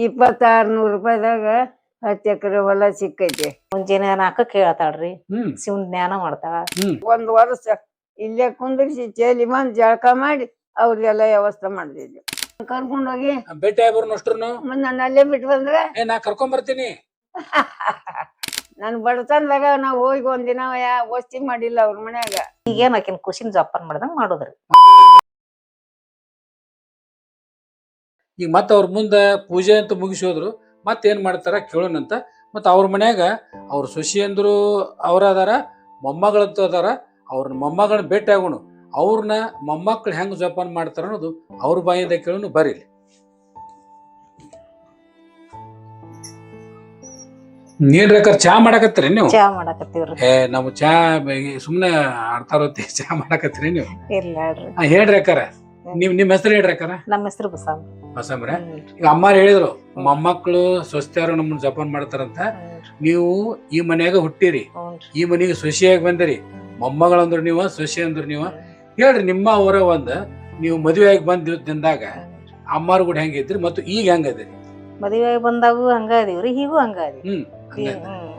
ಇಪ್ಪತ್ತಾರು ನೂರು ರೂಪಾಯಿದಾಗ ಹತ್ತು ಎಕರೆ ಹೊಲ ಸಿಕ್ಕೈತಿ. ಮುಂಜಾನೆ ನಾಕ ಕೇಳತಾಳ್ರಿ. ಹ್ಮ್. ಶಿವನ್ ಜ್ಞಾನ ಮಾಡ್ತಾಳ. ಹ್ಮ್. ಒಂದ್ ವರ್ಷ ಇಲ್ಲೇ ಕುಂದ್ರಿಸಿ ಚೇಲಿ ಬಂದ್ ಜಳಕ ಮಾಡಿ ಅವ್ರಿಗೆಲ್ಲ ವ್ಯವಸ್ಥೆ ಮಾಡ್ತಿದ್ವಿ. ಕರ್ಕೊಂಡೋಗಿ ಭೇಟಿ ಆಗ್ಬರ್ನು ಅಷ್ಟ್ರು ಮತ್ ನಾನು ಅಲ್ಲೇ ಬಿಟ್ಟು ಬಂದ್ರೆ ಏ ನಾ ಕರ್ಕೊಂಡ್ ಬರ್ತೀನಿ. ನನ್ ಬಡತನದಾಗ ನಾವ್ ಹೋಗಿ ಒಂದಿನ ಯಾ ವಸ್ತಿ ಮಾಡಿಲ್ಲ ಅವ್ರ ಮನ್ಯಾಗ. ಈಗೇನ್ ಆಕಿನ ಖುಷಿನ ಜೋಪಾನ ಮಾಡ್ದಂಗ ಮಾಡುದ್ರಿ. ಈಗ ಮತ್ತೆ ಅವ್ರ ಮುಂದೆ ಪೂಜೆ ಅಂತ ಮುಗಿಸೋದ್ರು ಮತ್ತೆ ಏನ್ ಮಾಡ್ತಾರ ಕೇಳೋಣಂತ ಮತ್ತೆ ಅವ್ರ ಮನ್ಯಾಗ ಅವ್ರ ಸೊಸಿ ಅಂದ್ರು ಅವ್ರ ಅದಾರ ಮೊಮ್ಮಗಳಂತೂ ಅದಾರ ಅವ್ರನ್ನ ಮೊಮ್ಮಗಳನ್ನ ಭೇಟಿ ಆಗೋಣ. ಅವ್ರನ್ನ ಮೊಮ್ಮಕ್ಕಳು ಹೆಂಗ್ ಜೋಪಾನ ಮಾಡ್ತಾರ ಅನ್ನೋದು ಅವ್ರ ಬಾಯಿಂದ ಕೇಳೋಣ ಬರೀಲಿ ನೀನ್ ರೇಖರ್ ಚಾ ಮಾಡಕತ್ತೀರಿ ನೀವು? ಚಾ ಮಾಡಕತ್ತೀವ್ರಿ. ಏ ನಾವು ಚಾ ಸುಮ್ಮನೆ ಆಡ್ತಾ ಇರೋತಿ ಚಾ ಮಾಡಕತ್ತೀರಿ ನೀವು? ಇಲ್ಲ ಹೇಳ್ರಿ. ಹಾ, ನೀವ್ ನಿಮ್ ಹೆಸರು ಹೇಳ್ರಿ ಅಕ್ಕಾರ ನಮ್ಮ ಹೆಸರು ಬಸಮ್ಮ ಬಸಮ್ರೆ ಈಗ ಅಮ್ಮಾರ್ ಹೇಳಿದ್ರು ಮೊಮ್ಮಕ್ಕಳು ಸ್ವಸ್ಥರು ನಮ್ಮನ್ನ ಜಪಾನ್ ಮಾಡ್ತಾರಂತ. ನೀವು ಈ ಮನ್ಯಾಗ ಹುಟ್ಟಿರಿ. ಈ ಮನೆಗೆ ಸೊಸಿಯಾಗಿ ಬಂದಿರಿ. ಮೊಮ್ಮಗಳಂದ್ರು ನೀವು ಸೊಸಿ ಅಂದ್ರು ನೀವು. ಹೇಳ್ರಿ ನಿಮ್ಮ ಅವರ ಒಂದ್ ನೀವು ಮದುವೆಯಾಗಿ ಬಂದ ದಿನದಾಗ ಅಮ್ಮಾರು ಕೂಡ ಹೆಂಗಿದ್ರಿ ಮತ್ತು ಈಗ ಹೆಂಗದಿರಿ ಮದುವೆಯಾಗಿ ಬಂದಾಗೂ ಹಂಗ ಅದೀವ್ರಿ ಹೀಗೂ ಹಂಗ ಅದೀವಿ ಹ್ಮ್.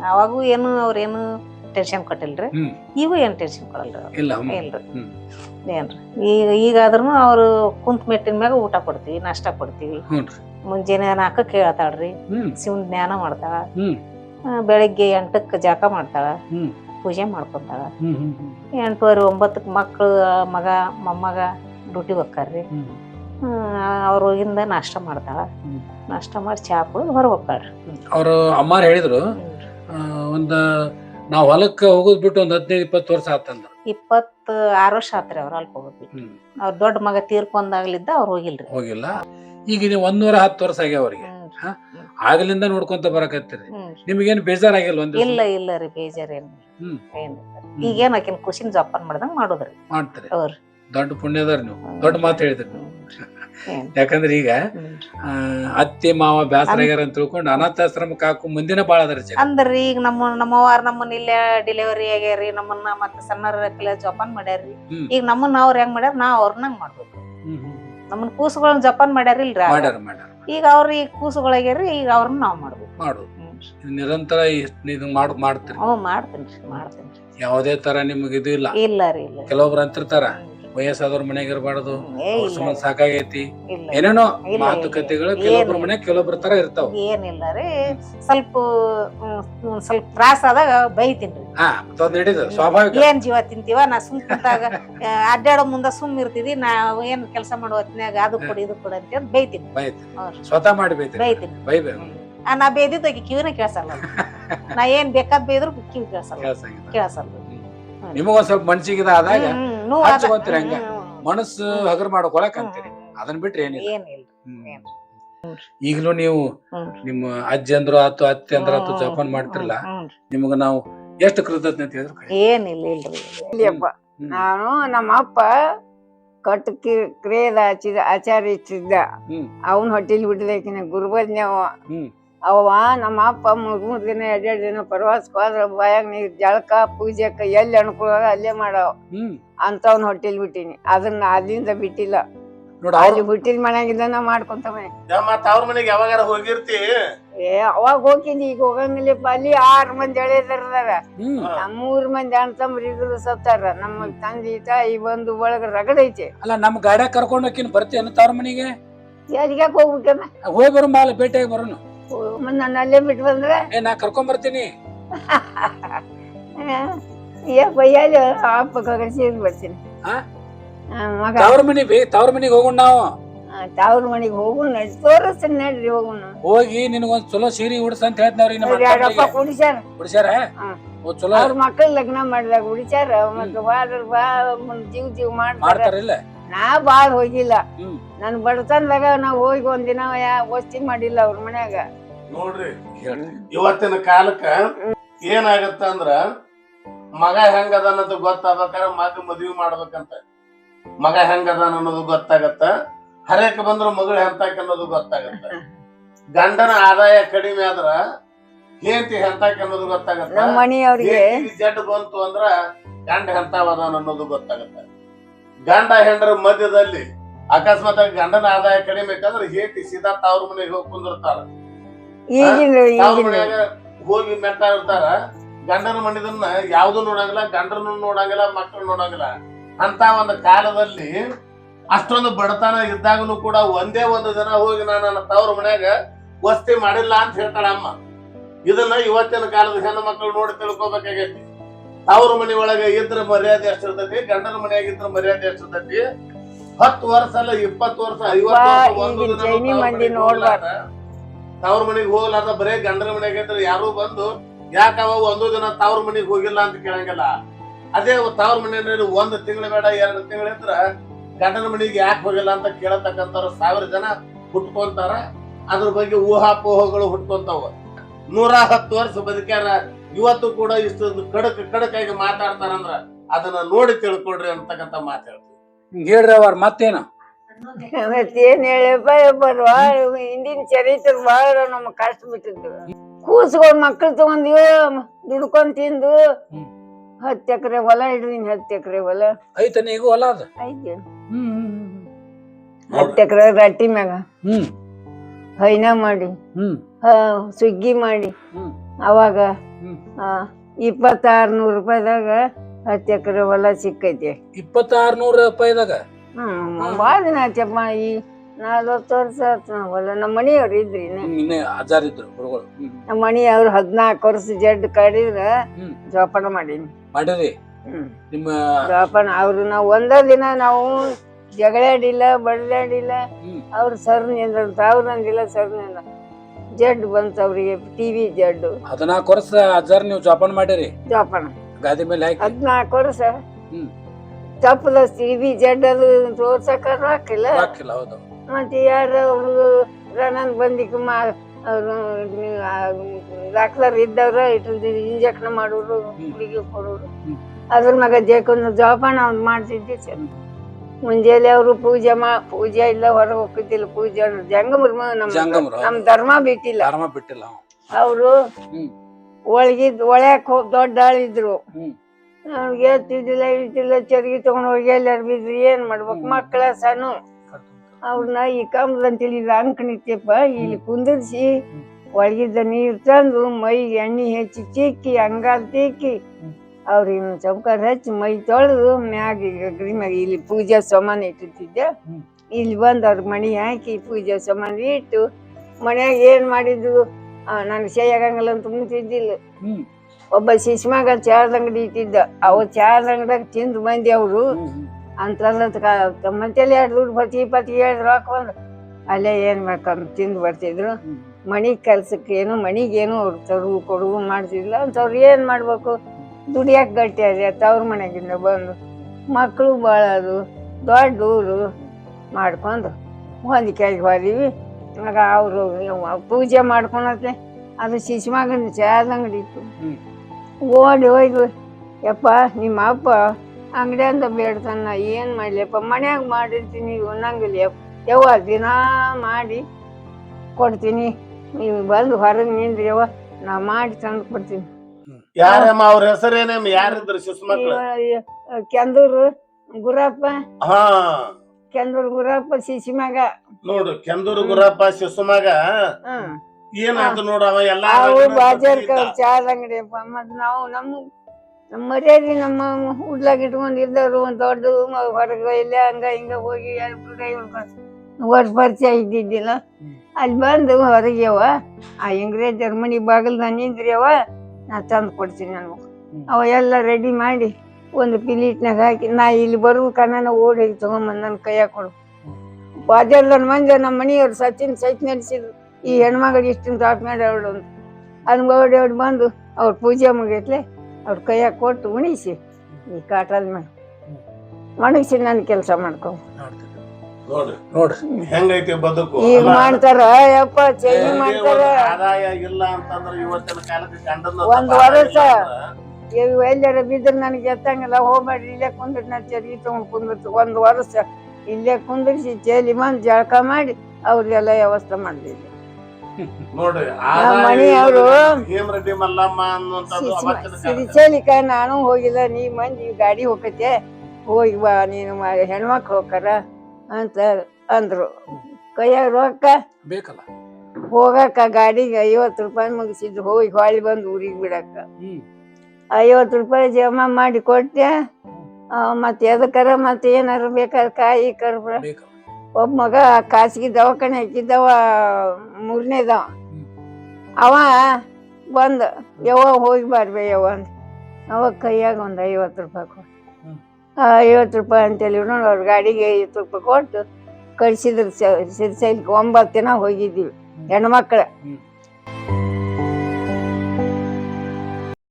ಅವಾಗೂ ಏನು ಅವ್ರೇನು ಟೆನ್ಷನ್ ಕೊಟ್ಟಿಲ್ರಿ. ಈಗೂ ಏನ್ ಟೆನ್ಷನ್ ಕೊಡಲ್ರಿ. ಇಲ್ರಿ. ಏನ್ರಿ? ಈಗ ಈಗಾದ್ರೂ ಅವ್ರು ಕುಂತ ಮೆಟ್ಟಿನ ಮ್ಯಾಗ ಊಟ ಕೊಡ್ತೀವಿ ನಾಷ್ಟ ಕೊಡ್ತೀವಿ. ಮುಂಜಾನೆ ನಾಕ ಕೇಳತಾಳ್ರಿ. ಶಿವನ್ ಜ್ಞಾನ ಮಾಡ್ತಾಳ. ಬೆಳಿಗ್ಗೆ ಎಂಟಕ್ಕೆ ಜಾಕ ಮಾಡ್ತಾಳ. ಪೂಜೆ ಮಾಡ್ಕೊಂತಾಳ. ಎಂಟುವರೆ ಒಂಬತ್ತಕ್ಕೆ ಮಕ್ಕಳು ಮಗ ಮೊಮ್ಮಗ ಡ್ಯೂಟಿ ಹೋಗ್ತಾರ್ರಿ ಅವ್ರ ಹೋಗಿಂದ ನಾಷ್ಟ ಮಾಡ್ತಾಳ. ನಾಷ್ಟ ಮಾಡಿ ಚಾ ಕುಡಿದು ಹೊರಗೆ ಹೋಗ್ತಾಳ್ರಿ ಅವರು ಅಮ್ಮಾರ್ ಹೇಳಿದ್ರು ಒಂದ ನಾವ್ ಹೊಲಕ್ಕ ಹೋಗೋದ್ ಬಿಟ್ಟು ಒಂದ್ ಹದಿನೈದು ಇಪ್ಪತ್ತು ವರ್ಷ ಆತಂದ್ರ ಇಪ್ಪತ್ತ ಆರು ವರ್ಷ ಆತ್ರಿ ಅವ್ರ ಅಲ್ಲಿ ಹೋಗಿ ಹ್ಮ್. ಅವ್ರ ದೊಡ್ಡ ಮಗ ತೀರ್ಕೊಂಡಾಗ್ಲಿದ್ದ ಅವ್ರು ಹೋಗಿಲ್ರಿ. ಹೋಗಿಲ್ಲ. ಈಗ ನೀವು ಒಂದೂರ ಹತ್ತು ವರ್ಷ ಆಗ್ಯಾವ ಅವ್ರಿಗೆ. ಹ್ಮ್. ಹಾ? ಆಗ್ಲಿಂದ ನೋಡ್ಕೊಂತ ಬರಕತ್ತೀರಿ. ಹ್ಮ್. ನಿಮ್ಗೇನ್ ಬೇಜಾರಾಗಿಲ್ಲ ಒಂದ್ ಇಲ್ಲ ಇಲ್ಲ ರೀ ಬೇಜಾರೇನ್ ಹ್ಮ್. ಏನಿಲ್ಲ ಈಗೇನ್ ಆಕಿನ ಖುಷಿನ ಜೋಪಾನ ಮಾಡ್ದಂಗ ಮಾಡುದ್ರಿ. ಮಾಡ್ತೀರಿ. ಅವ್ರು ದೊಡ್ಡ ಪುಣ್ಯದಾರ ನೀವು. ದೊಡ್ಡ ಮಾತು ಹೇಳಿದ್ರಿ ನೀವು. ಏನ್ ಯಾಕಂದ್ರೆ ಈಗ ಅತ್ತೆ ಮಾವ ಬ್ಯಾಸರಾಗ್ಯಾರ ಅಂತ ತಿಳ್ಕೊಂಡು ಅನಾಥಾಶ್ರಮಕ್ಕೆ ಕಾಕು ಮುಂದಿನ ಬಾಳ ಅದ್ರ ಅಂದ್ರೆ ಈಗ ನಮ್ಮ ನಮ್ಮವಾರ ನಮ್ಮನ್ನ ಇಲ್ಲೇ ಡೆಲಿವರಿ ಆಗ್ಯಾರಿ ನಮ್ಮನ್ನ ಮತ್ತೆ ಸಣ್ಣ ಜೋಪಾನ್ ಮಾಡ್ಯಾರ್ರಿ. ಹ್ಮ್. ಈಗ ನಮ್ಮನ್ನ ಅವ್ರ ಹೆಂಗ್ ಮಾಡ್ಯಾರ? ನಾ ಅವ್ರನ್ನಂಗ್ ಮಾಡ್ಬೇಕು. ನಮ್ಮನ್ನ ಕೂಸುಗಳನ್ನ ಜೋಪಾನ. ಮಾಡ್ಯಾರ ಮಾಡ್ಯಾರ. ಈಗ ಅವ್ರ ಈಗ ಕೂಸುಗಳಾಗ್ಯಾರಿ ಈಗ ಅವ್ರನ್ನ ನಾವ್ ಮಾಡ್ಬೇಕು. ಮಾಡು ನಿರಂತರ ಮಾಡ್ ಮಾಡ್ತೀನಿ ಮಾಡ್ತೀನಿ ಮಾಡ್ತೇನ್ರಿ ಯಾವುದೇ ತರ ನಿಮಗೆ ಇದು ಇಲ್ಲ. ಇಲ್ಲ ರೀ ಕೆಲವೊಬ್ರು ಅಂತಿರ್ತಾರ. ವಯಸ್ಸಾದವ್ರ ಮನೆಗೆ ಇರಬಾರ್ದು. ಸುಮ್ಮನೆ ಸಾಕಾಗೈತಿ. ಏನೇನೋ ಮಾತುಕತೆಗಳು ಕೆಲವೊಬ್ಬರ ಕೆಲವೊಬ್ರ ಮನೆ ಕೆಲವೊಬ್ರ ತರ ಇರ್ತಾವ. ಏನಿಲ್ಲ ರೀ ಸ್ವಲ್ಪ ಸ್ವಲ್ಪ ತ್ರಾಸ ಆದಾಗ ಬೈತೀನಿ ಹಾ ತೊಂದ್ರೆ ನಡೀತದ ಸ್ವಾಭಾವಿಕ. ಏನ್ ಜೀವ ತಿಂತೀವ? ನಾ ಸುಮ್ ಕುಂತಾಗ ಅಡ್ಡಾಡೋ ಮುಂದ ಸುಮ್ ಇರ್ತಿದಿ ನಾ ಏನ್ ಕೆಲಸ ಮಾಡೋ ಹೊತ್ನ್ಯಾಗ ಅದು ಕೊಡಿ ಇದು ಕೊಡಿ ಅಂತ ಬೈತೀನಿ. ಸ್ವತಃ ಮಾಡಿ ಬೈತೀನಿ. ಬೈತೀನಿ. ಬೈಬೇಕು ಆ, ನಾ ಬೇದಿದ್ದ ಕಿವಿನ ಕೇಳಸಲ್ಲ. ನಾ ಏನ್ ಬೇಕಾದ್ ಬೇದ್ರು ಕಿವಿ ಕೇಳಸಲ್ಲ. ಕೇಳಸಲ್ಲ. ನಿಮಗೊಂದ್ ಸ್ವಲ್ಪ ಮನ್ಸಿಗೆ ಆದಾಗ ಹಚ್ಕೊಂತೀರಿ ಹಂಗ. ಮನಸ್ಸು ಹಗರ್ ಮಾಡ್ಕೊಳಕ್ ಅಂತೀರಿ ಅದನ್ ಬಿಟ್ರೆ ಏನಿಲ್ಲ ಏನಿಲ್ಲ ಹ್ಮ್. ಈಗಲೂ ನೀವು. ನಿಮ್ಮ ಅಜ್ಜಿ ಅಂದ್ರು ಆತು ಅತ್ತೆ ಅಂದ್ರ ಆತು ಜೋಪಾನ ಮಾಡ್ತಿರಲ್ಲ. ನಿಮಗ ನಾವು ಎಷ್ಟು ಕೃತಜ್ಞತೆ ಹೇಳಿದ್ರು ಕಡಿಮೆ. ಏನಿಲ್ಲ ಇಲ್ರಿ ಇಲ್ಲಿಯಪ್ಪ ಹ್ಮ್. ನಾನು ನಮ್ಮ ಅಪ್ಪ ಕಟ್ ಕಿ- ಕ್ರೇದ ಹಚ್ಚಿದ ಆಚಾರ ಇಚ್ಚಿದ್ದ ಹ್ಮ್. ಅವನ್ ಹೊಟ್ಟಿಲ್ ಬಿಟ್ಟಿದ್ದಕಿನ ಗುರುಬಜ್ಞವ ಹ್ಮ್. ಅವ ನಮ್ಮ ಅಪ್ಪ ಮೂರ್ ಮೂರ್ ದಿನ ಎರಡೆರಡು ದಿನ ಪ್ರವಾಸಕ್ಕೆ ಹೋದ್ರೆ ಬಾಯಾಗ ನೀರ್ ಜಳಕ ಪೂಜೆಕ ಎಲ್ಲಿ ಅನುಕೂಲ ಅಲ್ಲೇ ಮಾಡವ. ಅಂತವನ್ ಹೊಟ್ಟಿಲ್ ಬಿಟ್ಟಿನಿ. ಅದನ್ನ ಅಲ್ಲಿಂದ ಬಿಟ್ಟಿಲ್ಲ. ನೋಡ ಅಲ್ಲಿ ಬಿಟ್ಟಿದ್ ಮನ್ಯಾಗಿದ್ದ ನಾ ಮಾಡ್ಕೊಂತವನೆ ಮತ್ತ ಅವ್ರ ಮನೆಗೆ ಯಾವಾಗಾರ ಹೋಗಿರ್ತಿ? ಏ ಅವಾಗ ಹೋಗಿನಿ ಈಗ ಹೋಗಂಗಿಲ್ಲಪ್ಪ. ಅಲ್ಲಿ ಆರ್ ಮಂದಿ ಎಳೆದಾರ ಹ್ಮ್. ನಮ್ಮೂರ್ ಮಂದಿ ಅಣ್ಣ ತಮ್ಮರು ಇದ್ರು ಸತ್ತಾರ. ನಮ್ಮ ತಂದೆ ತಾಯಿ ಬಂದು ಒಳಗ ರಗಡೈತಿ ಅಲ್ಲ ನಮ್ ಗಾಡ್ಯಾಗ ಕರ್ಕೊಂಡು ಹೋಗಿನ್ ಬರ್ತೀನಿ ತವ್ರ ಮನೆಗೆ? ಯಾರಿಗ್ಯಾಕ ಹೋಗ್ಬೇಕಮ್ಮ ಹೋಗಿ ಬರೋ ಮಾಲ ಭೇಟಿಯಾಗಿ ಬರೋನು. ಮತ್ತ್ ನಾನು ಅಲ್ಲೇ ಬಿಟ್ಟು ಬಂದ್ರೆ ಏ ನಾ ಕರ್ಕೊಂಡ್ ಬರ್ತೀನಿ ಬೈಯಲ್ಲಿ ಅಪ್ಪ ಕಗಡಿಸಿ ಬರ್ತೀನಿ ಮಗ. ತವ್ರ ಮನಿ ಬೇ ತವ್ರ ಮನಿಗೆ ಹೋಗೋಣ ನಾವು? ತಾವ್ರ ಮನಿಗೆ ಹೋಗು ನಡಿ ತೋರಿಸ್ತೀನಿ ನಡ್ರಿ ಹೋಗುನು ಹೋಗಿ ನಿನಗೊಂದ್ ಚಲೋ ಸೀರೆ ಉಡ್ಸ ಅಂತ ಹೇಳ್ತಾವ್ರಿ ಎರಡಪ್ಪ ಕುಡಿಸ್ಯಾರ ಹುಡ್ಸ್ಯಾರ. ಓ ಚಲೋ. ಅವ್ರ ಮಕ್ಳ ಲಗ್ನ ಮಾಡಿದಾಗ ಉಡಿಸ್ಯಾರ ಮತ್ತೆ ಬಾದ್ರ ಬಾ ಮುಂದ್ ಜೀವ್ ಜೀವ್ ಮಾಡ್ತಾರ. ಮಾಡ್ತಾರಿಲ್ಲ? ನಾ ಬಾಳ್ ಹೋಗಿಲ್ಲ. ಹ್ಮ್. ನನ್ ಬಡತನದಾಗ ನಾ ಹೋಗಿ ಒಂದಿನ ಯಾ ವಸ್ತಿ ಮಾಡಿಲ್ಲ ಅವ್ರ ಮನ್ಯಾಗ. ನೋಡ್ರಿ. ಇವತ್ತಿನ ಕಾಲಕ್ಕ ಏನಾಗತ್ತ ಅಂದ್ರ ಮಗ ಹೆಂಗದ ಅನ್ನೋದು ಗೊತ್ತಾಗ್ಬೇಕಾರ ಮಗ ಮದ್ವಿ ಮಾಡ್ಬೇಕಂತ. ಮಗ ಹೆಂಗದ ಅದಾನ ಅನ್ನೋದು ಗೊತ್ತಾಗತ್ತ. ಹರೇಕ ಬಂದ್ರ ಮಗಳು ಹೆಂತಾಕ ಅನ್ನೋದು ಗೊತ್ತಾಗತ್ತ. ಗಂಡನ ಆದಾಯ ಕಡಿಮೆ ಆದ್ರ ಹೇಂತಿ ಹೆಂತಾಕ ಅನ್ನೋದು ಗೊತ್ತಾಗತ್ತ. ನಮ್ಮ ಮನೆಯವ್ರಿಗೆ. ಹೆಂಡ್ತಿಗೆ ಜಡ್ ಬಂತು ಅಂದ್ರ ಗಂಡ ಹೆಂತಾವದ ಅದಾನ ಅನ್ನೋದು ಗೊತ್ತಾಗತ್ತ. ಗಂಡ ಹೆಂಡರ ಮಧ್ಯದಲ್ಲಿ ಅಕಸ್ಮಾತ್ ಆಗಿ ಗಂಡನ ಆದಾಯ ಕಡಿಮೆ ಬೇಕಂದ್ರೆ ಹೇಟಿ ಸೀದಾ ತಾವ್ರ ಮನೆಗೆ ಹೋಗಿ ಕುಂದಿರ್ತಾರ. ಈಗಿನ ತವ್ರ ಈಗಿನ ಮನ್ಯಾಗ ಹೋಗಿ ಮೆಟ್ಟ ಇರ್ತಾರ. ಗಂಡನ ಮನಿದನ್ನ ಯಾವ್ದು ನೋಡಂಗಿಲ್ಲ ಗಂಡನ ನೋಡಂಗಿಲ್ಲ ಮಕ್ಕಳು ನೋಡಂಗಿಲ್ಲ. ಅಂತ ಒಂದು ಕಾಲದಲ್ಲಿ ಅಷ್ಟೊಂದು ಬಡತನ ಇದ್ದಾಗನು ಕೂಡ ಒಂದೇ ಒಂದು ದಿನ ಹೋಗಿ ನಾನು ನನ್ನ ತವ್ರ ಮನ್ಯಾಗ ವಸ್ತಿ ಮಾಡಿಲ್ಲ ಅಂತ ಹೇಳ್ತಾಳ ಅಮ್ಮ ಇದನ್ನ ಇವತ್ತಿನ ಕಾಲದ ಹೆಣ್ಣು ಮಕ್ಕಳು ನೋಡಿ ತಿಳ್ಕೊಬೇಕಾಗೈತಿ. ತವ್ರ ಮನೆ ಒಳಗೆ ಇದ್ರ ಮರ್ಯಾದೆ ಎಷ್ಟಿರ್ತೈತಿ ಗಂಡನ ಮನೆಯಾಗ ಇದ್ರ ಮರ್ಯಾದೆ ಎಷ್ಟಿರ್ತೈತಿ? ಹತ್ತು ವರ್ಷ ಅಲ್ಲ ಇಪ್ಪತ್ತು ವರ್ಷ ಐವತ್ತು ವರ್ಷ. ತವ್ರ ಮನೆಗ್ ಹೋಗ್ಲಾರ್ದ. ಬರೇ ಗಂಡನ ಮನೆಗೆ ಇದ್ರ ಯಾರು ಬಂದು ಯಾಕವ ಒಂದು ದಿನ ತವ್ರ ಮನೆಗ್ ಹೋಗಿಲ್ಲ ಅಂತ ಕೇಳಂಗಿಲ್ಲ. ಅದೇ ತವ್ರ ಮನೆಯಲ್ಲಿ ಒಂದ್ ತಿಂಗಳ ಬೇಡ ಎರಡು ತಿಂಗಳ ಇದ್ರ ಗಂಡನ ಮನೆಗೆ ಯಾಕೆ ಹೋಗಿಲ್ಲ ಅಂತ ಕೇಳತಕ್ಕಂಥವ್ರು ಸಾವಿರ ಜನ ಹುಟ್ಕೊಂತಾರ. ಅದ್ರ ಬಗ್ಗೆ ಊಹಾಪೋಹಗಳು ಹುಟ್ಕೊಂತಾವ. ನೂರ ಹತ್ತು ವರ್ಷ ಬದುಕ್ಯಾರ. ಇವತ್ತು ಕೂಡ ಇಷ್ಟೊಂದು ಕಡಕ್ ಕಡಕಾಗಿ ಮಾತಾಡ್ತಾರಂದ್ರ ಅದನ್ನ ನೋಡಿ ತಿಳ್ಕೊಡ್ರಿ ಅಂತಕ್ಕಂಥ ಮಾತಾಡ್ತೀವಿ ಹೇಳ್ರಿ ಅವ್ರ ಮತ್ತೇನ? ಮತ್ತೇನ್ ಹೇಳಪ್ಪ ಬರುವ ಹಿಂದಿನ ಚರಿತ್ರ ಬಹಳ ನಮ್ಮ ಕಷ್ಟ ಬಿಟ್ಟಿದ್ದು. ಕೂಸ್ಗಳು ಮಕ್ಳು ತಗೊಂಡಿವ ದುಡ್ಕೊಂಡ್ ತಿಂದು. ಹತ್ತು ಎಕರೆ ಹೊಲ ಇಡ್ರಿ ಹತ್ತು ಎಕರೆ ಹೊಲ. ಐತನ ಈಗ ಹೊಲ ಅದು? ಐತಿ. ಹತ್ತು ಎಕರೆ ರಟ್ಟಿ ಮ್ಯಾಗ. ಹೈನಾ ಹೈನ ಮಾಡಿ. ಸ್ವಿಗ್ಗಿ ಸುಗ್ಗಿ ಮಾಡಿ ಅವಾಗ. ಇಪ್ಪತ್ತಾರು ನೂರು ರೂಪಾಯಿದಾಗ ಹತ್ತು ಎಕರೆ ಹೊಲ ಸಿಕ್ಕೈತಿ. ಇಪ್ಪತ್ತಾರ್ನೂರು ರೂಪಾಯಿದಾಗ? ಹ್ಮ್ ಭಾಳ ದಿನ ಆಯ್ತಪ್ಪ ಈ ನಲ್ವತ್ತು ವರ್ಷ ಆಯ್ತು ನಾವು ಹೊಲ. ನಮ್ಮ ಮನೆಯವ್ರು ಇದ್ರಿ ಹ್ಮ್ ನಮ್ಮ ಮನೆಯವ್ರು ಹದಿನಾಲ್ಕು ವರ್ಷ ಜಡ್ ಕಡಿದ್ರ ಹ್ಮ್. ಜೋಪಾನ ಮಾಡೀನಿ. ಮಾಡಿರಿ? ಹ್ಮ್. ನಿಮ್ಮ ಜೋಪಾನ ಅವ್ರು ನಾವು ಒಂದೇ ದಿನ ನಾವು ಜಗಳಾಡಿಲ್ಲ ಬಡದಾಡಿಲ್ಲ. ಹ್ಮ್. ಅವ್ರು ಸರ್ ನಿಂದ್ರಂತ ಅವ್ರು ಅಂದಿಲ್ಲ ಸರ್ನಿಂದ ಜಡ್ ಬಂತ ಅವ್ರಿಗೆ ಟಿವಿ ಜಡ್ಡು. ಹದಿನಾಲ್ಕು ವರ್ಷ ಅಜ್ಜಾರ್ ನೀವು ಜೋಪಾನ ಮಾಡಿರಿ? ಜೋಪಾನ. ಗಾದಿ ಮೇಲೆ ಹಾಕಿ. ಹದಿನಾಲ್ಕು ವರ್ಷ. ಹ್ಮ್. ತಪ್ಪದ ಟಿವಿ ಜಡ್ ಅದು ತೋರ್ಸಕ ಹಾಕಿಲ್ಲ. ಹಾಕಿಲ್ಲ ಹೌದು. ಮತ್ತೆ ಯಾರ ರಣನ್ ಬಂದಿಕ್ ಮಾ ಅವ್ರು ಡಾಕ್ಟರ್ ಇದ್ದವ್ರ ಇಟ್ಟು ಇಂಜೆಕ್ಷನ್ ಮಾಡೋರು ಹುಡುಗಿ ಕೊಡೋರು. ಅದ್ರ ಮಗ ಜೇಕೊಂದು ಜೋಪಾನ ಅವ್ನು ಮಾಡ್ತಿದ್ದೆ ಸರ್. ಮುಂಜಾನೆ ಅವರು ಪೂಜೆ ಮಾ ಪೂಜೆ ಇಲ್ಲ ಹೊರಗೆ ಹೋಗ್ತಿಲ್ಲ ಪೂಜೆ ಜಂಗಮ್ರ ನಮ್ಮ ಜಂಗಮ್ರು, ಹೌದು. ನಮ್ ಧರ್ಮ ಬಿಟ್ಟಿಲ್ಲ ಧರ್ಮ ಬಿಟ್ಟಿಲ್ಲ ಅವ. ಅವರು ಹ್ಮ್. ಒಳಗಿದ್ ಒಳ್ಯಾಕ ಹೋಗ್ ದೊಡ್ಡ ಆಳಿದ್ರು ಹ್ಮ್. ಅವ್ರಿಗೆ ತಿಳಿಲ್ಲ ಇಳ್ತಿಲ್ಲ ಚರ್ಗಿ ತಗೊಂಡ್ ಹೋಗಿ ಎಲ್ಲಾರು ಬಿದ್ರಿ ಏನ್ ಮಾಡ್ಬೇಕು ಮಕ್ಕಳ ಸಣ್ಣ ಅವ್ರನ್ನ ಈ ಇಲ್ಲಿ ಅಂಕ ನಿತ್ಯಪ್ಪ ಇಲ್ಲಿ ಕುಂದಿರ್ಸಿ ಒಳಗಿದ್ದ ನೀರ್ ತಂದು ಮೈಗೆ ಎಣ್ಣೆ ಹೆಚ್ಚಿ ಚಿಕ್ಕಿ ಅಂಗಾಲ್ ತಿಕ್ಕಿ ಅವ್ರಿಗೆ ಚೌಕಾರ ಹಚ್ಚಿ ಮೈ ತೊಳೆದು ಮ್ಯಾಗ ಈಗ ಗರಿ ಮ್ಯಾಗ ಇಲ್ಲಿ ಪೂಜೆ ಸಾಮಾನು ಇಟ್ಟಿರ್ತಿದ್ದೆ. ಇಲ್ಲಿ ಬಂದು ಅವ್ರಿಗೆ ಮಣಿ ಹಾಕಿ ಪೂಜೆ ಸಾಮಾನು ಇಟ್ಟು ಮನ್ಯಾಗ ಏನ್ ಮಾಡಿದ್ದು ನನ್ ಆಗಂಗಿಲ್ಲ ಅಂತ ಮುಟ್ಟಿದ್ದಿಲ್ಲ ಹ್ಮ್. ಒಬ್ಬ ಶಿಶ್ಮಾಗ ಚಾರದ ಅಂಗಡಿ ಇಟ್ಟಿದ್ದ. ಅವ ಚಾರದ ಅಂಗಡಿಯಾಗ ತಿಂದು ಬಂದಿ ಅವರು. ಮಂತೆಯಲ್ಲಿ ಅಂತಲ್ಲ ಮಂತೆಲಿ ಎರಡು ದುಡ್ಡು ಪತಿ ಪತಿ ಎರಡು ರೊಕ್ಕ ಬಂದು. ಅಲ್ಲೇ ಏನ್ ಮಾಡ್ಕೊಂಡು ತಿಂದು ಬರ್ತಿದ್ರು. ಮಣಿ ಕೆಲ್ಸಕ್ಕೆ ಏನು ಮಣಿಗೇನು ಅವ್ರು ತರು ಕೊಡುವು ಮಾಡ್ತಿದ್ದಿಲ್ಲ ಅಂತವ್ರು ಏನ್ ಮಾಡ್ಬೇಕು? ದುಡಿಯಾಕ ಗಟ್ಟಿ ಅದೇ ತವ್ರ ಮನೆಗಿಂದ ಬಂದು ಮಕ್ಕಳು ಭಾಳ ಅದು ದೊಡ್ಡ ಊರು ಮಾಡ್ಕೊಂಡು ಹೊಂದಿಕೆಯಾಗಿ ಹೋದಿವಿ. ಆಗ ಅವರು ಪೂಜೆ ಮಾಡ್ಕೊಳತ್ತೆ ಅದು ಶಿಶುಮಗನ ಚಾದ ಅಂಗಡಿ ಇತ್ತು. ಓಡಿ ಹೋಯ್ದು ಯಪ್ಪ ನಿಮ್ಮ ಅಪ್ಪ ಅಂಗಡಿಯಿಂದ ಬೇಡ್ತಾನ ಏನು ಮಾಡಲಿಯಪ್ಪ ಮನ್ಯಾಗ ಮಾಡಿರ್ತೀನಿ ಉಣ್ಣಂಗಿಲ್ಲ ಯಪ್ಪ ಯವ್ವ ದಿನ ಮಾಡಿ ಕೊಡ್ತೀನಿ. ನೀವು ಬಂದು ಹೊರಗೆ ನಿಂದ್ರಿ ಯವ್ವ ನಾ ಮಾಡಿ ತಂದು ಕೊಡ್ತೀನಿ ಯಾರಮ್ಮ ಅವ್ರ ಹೆಸರೇನಮ್ಮ ಯಾರಿದ್ರು ಶಿಶು ಮಕ್ಳು ಇವ- ಕೆಂದೂರು ಗುರಪ್ಪ. ಹಾ. ಕೆಂದೂರು ಗುರಪ್ಪ ಶಿಶಿ ಮಗ. ನೋಡು ಕೆಂದೂರು ಗುರಪ್ಪ ಶಿಶು ಮಗ. ಹ್ಮ್ ಏನಾಯ್ತು ನೋಡು ಅವ? ಎಲ್ಲಾ ಬಾಜಾರ್ ಇದ್ದ. ಚಾದ ಅಂಗಡಿ ಮತ್ ನಾವು ನಮ್ಮ ನಮ್ಮ ಮರ್ಯಾದೆ ನಮ್ಮ ಹುಡ್ಲಾಗ ಇಟ್ಕೊಂಡ್ ಇದ್ದವ್ರು ಒಂದ್ ದೊಡ್ಡ ಹೊರಗೆ ಇಲ್ಲ ಹಂಗ ಹಿಂಗ ಹೋಗಿ ಎಲ್ರು ಕೈ ಪರಿಚಯ ಇದ್ದಿದ್ದಿಲ್ಲ. ಅಲ್ಲಿ ಬಂದು ಹೊರಗೆವ ಆ ಇಂಗ್ರೇಜ್ ಜರ್ಮನಿ ಬಾಗಲ್ದ ನಿಂದ್ರಿಯವ. ನಾ ತಂದು ಕೊಡ್ತೀನಿ ನಾನು ಅವೆಲ್ಲ ರೆಡಿ ಮಾಡಿ ಒಂದು ಪಿಲೀಟ್ನಾಗ ಹಾಕಿ ನಾ ಇಲ್ಲಿ ಬರುವ ಕಣ್ಣ ಓಡಿ ತಗೊಂಬಂದು ನನ್ನ ಕೈಯಾಗ ಕೊಡು. ಬಾಜಾರ್ದನ್ ಮಂದಿ ನಮ್ಮ ಮನೆಯವ್ರು ಸಚಿನ್ ಸೈತ್ ನಡೆಸಿದ್ರು. ಈ ಹೆಣ್ಮಗಳು ಇಷ್ಟಿನ ಟಾಪ್ ಮಾಡಿ ಅವಳು ಅಂತ. ಅದನ್ನ ಓಡಿ ಓಡಿ ಬಂದು ಅವ್ರ ಪೂಜೆ ಮುಗಿತ್ಲೆ ಅವ್ರ ಕೈಯಾಗ ಕೊಟ್ಟು ಉಣಿಸಿ ಈ ಕಾಟಲ್ ಮಾಡಿ ಒಣಗಿಸಿ ನನ್ನ ಕೆಲಸ ಮಾಡ್ಕೊ. ನೋಡ್ತೀರಿ. ನೋಡ್ರಿ. ನೋಡ್ರಿ. ಹೆಂಗೈತಿ ಬದುಕು? ಈಗ ಮಾಡ್ತಾರ? ಯಪ್ಪ ಚೇಂಜ್ ಮಾಡ್ತಾರ? ಒಂದು ಆದಾಯ ಇಲ್ಲ ಅಂತಂದ್ರೆ ಇವತ್ತಿನ ಕಾಲಕ್ಕೆ ಗಂಡನ ಒಂದ್ ವರ್ಷ. ಎಲ್ಲಾರ ಬಿದ್ರ ನನಗೆ ಎತ್ತಂಗಿಲ್ಲ. ಹೋಗ್ಬೇಡ್ರಿ ಇಲ್ಲೇ ಕುಂದ್ರಿ ನಾ ಚರ್ಗಿ ತಗೊಂಡ್ ಕುಂದಿರ್ತು ಒಂದ್ ವರ್ಷ ಇಲ್ಲೇ ಕುಂದಿರ್ಸಿ ಚೇಲಿ ಬಂದು ಜಳಕ ಮಾಡಿ ಅವ್ರಿಗೆಲ್ಲ ವ್ಯವಸ್ಥೆ ಮಾಡಿದ್ವಿ ನೋಡ್ರಿ ನಮ್ಮ ಮನೆಯವ್ರು ಹೇಮರೆಡ್ಡಿ ಮಲ್ಲಮ್ಮ ಅನ್ನುವಂಥದ್ದು ಅವತ್ತಿನ ಕಾಲಕ್ಕೆ. ಸಿರಿಚೇಲಿಕ ನಾನು ಹೋಗಿಲ್ಲ. ನೀ ಮಂದಿ ಗಾಡಿ ಹೋಗತ್ತೆ. ಹೋಗಿ ಬಾ ನೀನು ಹೆಣ್ಮಕ್ಳು ಹೋಗ್ತಾರ. ಅಂತ ಅಂದ್ರು. ಕೈಯಾಗ ರೊಕ್ಕ ಬೇಕಲ್ಲ? ಹೋಗಕ್ಕ ಗಾಡಿಗೆ ಐವತ್ತು ರೂಪಾಯಿ ಮುಗಿಸಿದ್ರು ಹೋಗಿ ಹೊಳ್ಳಿ ಬಂದು ಊರಿಗೆ ಬಿಡಕ್ಕ. ಐವತ್ತು ರೂಪಾಯಿ ಜಮಾ ಮಾಡಿ ಕೊಟ್ಟೆ. ಮತ್ತೆ ಎದಕ್ಕಾರ ಮತ್ತೆ ಏನಾರ ಬೇಕಾದ್ರೆ ಕಾಯಿ ಕರ್ಬ ಒಬ್ಬ ಮಗ ಖಾಸಗಿ ದವಾಖಾನೆ ಹಾಕಿದ್ದವ ಮೂರನೇದವ. ಅವ ಬಂದ ಯಾವ ಹೋಗಿ ಬರ್ಬೇ ಯಾವ ಅಂತ. ಅವಾಗ ಕೈಯಾಗ ಒಂದು ಐವತ್ತು ರೂಪಾಯಿ ಕೊಟ್ಟು. ಐವತ್ತು ರೂಪಾಯಿ ಅಂತೇಳಿ ನೋಡಿ ಅವ್ರ ಗಾಡಿಗೆ ಐವತ್ತು ರೂಪಾಯಿ ಕೊಟ್ಟು ಕಳಿಸಿದ್ರು ಸಿರ್ಸೈಲ್ಗೆ ಒಂಬತ್ತು ದಿನ ಹೋಗಿದ್ದೀವಿ ಹೆಣ್ಮಕ್ಳು.